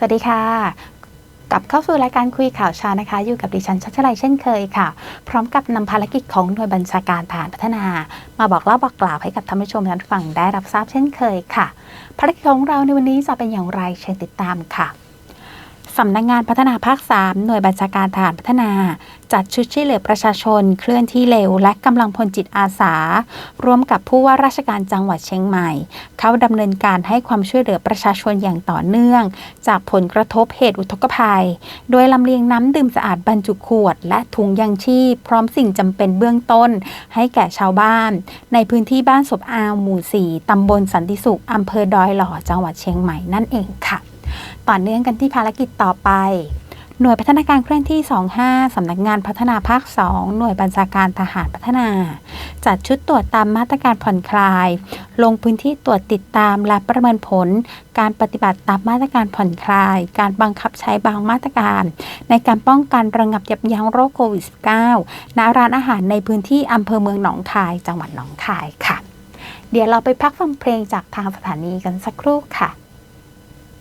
สวัสดีค่ะกลับเข้าสู่รายการคุยข่าวเชานะคะ อยู่กับดิฉันชัชลัยเช่นเคยค่ะ พร้อมกับนำภารกิจของหน่วยบัญชาการฐานพัฒนา มาบอกเล่าบอกกล่าวให้กับท่านผู้ชมท่านฟังได้รับทราบเช่นเคยค่ะ ภารกิจของเราในวันนี้จะเป็นอย่างไรเชิญติดตามค่ะ สำนักงงานพัฒนาภาค 3 หน่วยบัญชาการฐานพัฒนา จัดชุดช่วยเหลือประชาชน เคลื่อนที่เร็ว และกำลังพลจิตอาสา ร่วมกับผู้ว่าราชการจังหวัดเชียงใหม่ เข้าดำเนินการให้ความช่วยเหลือประชาชนอย่างต่อเนื่อง จากผลกระทบเหตุอุทกภัย โดยลำเลียงน้ำดื่มสะอาดบรรจุขวด และถุงยังชีพ พร้อมสิ่งจำเป็นเบื้องต้น ให้แก่ชาวบ้าน ในพื้นที่บ้านศพอาวหมู่ 4ตำบลสันติสุขอำเภอดอยหล่อจังหวัดเชียงใหม่นั่นเองค่ะ ต่อเนื่องกันที่ภารกิจต่อไป หน่วยพัฒนาการเคลื่อนที่ 25 สำนักงานพัฒนาภาค 2 หน่วยบัญชาการทหารพัฒนา จัดชุดตรวจตามมาตรการผ่อนคลาย ลงพื้นที่ตรวจติดตามและประเมินผล การปฏิบัติตามมาตรการผ่อนคลาย การบังคับใช้บางมาตรการ ในการป้องกันระงับยับยั้งโรคโควิด -19 ณ ร้านอาหารในพื้นที่อำเภอเมืองหนองคาย จังหวัดหนองคายค่ะ เดี๋ยวเราไปพักฟังเพลงจากทางสถานีกันสักครู่ค่ะ